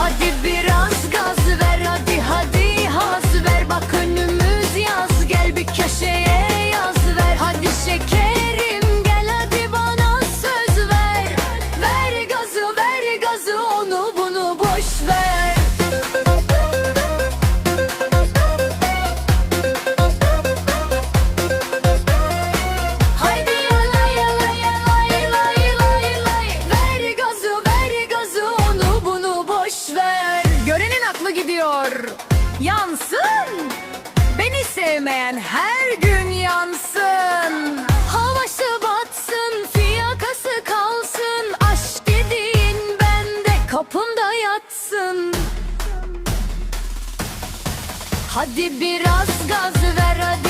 Hadi biraz gaz ediyor. Yansın. Beni sevmeyen her gün yansın. Havası batsın, fiyakası kalsın. Aşk dediğin bende kapımda yatsın. Hadi biraz gaz ver hadi.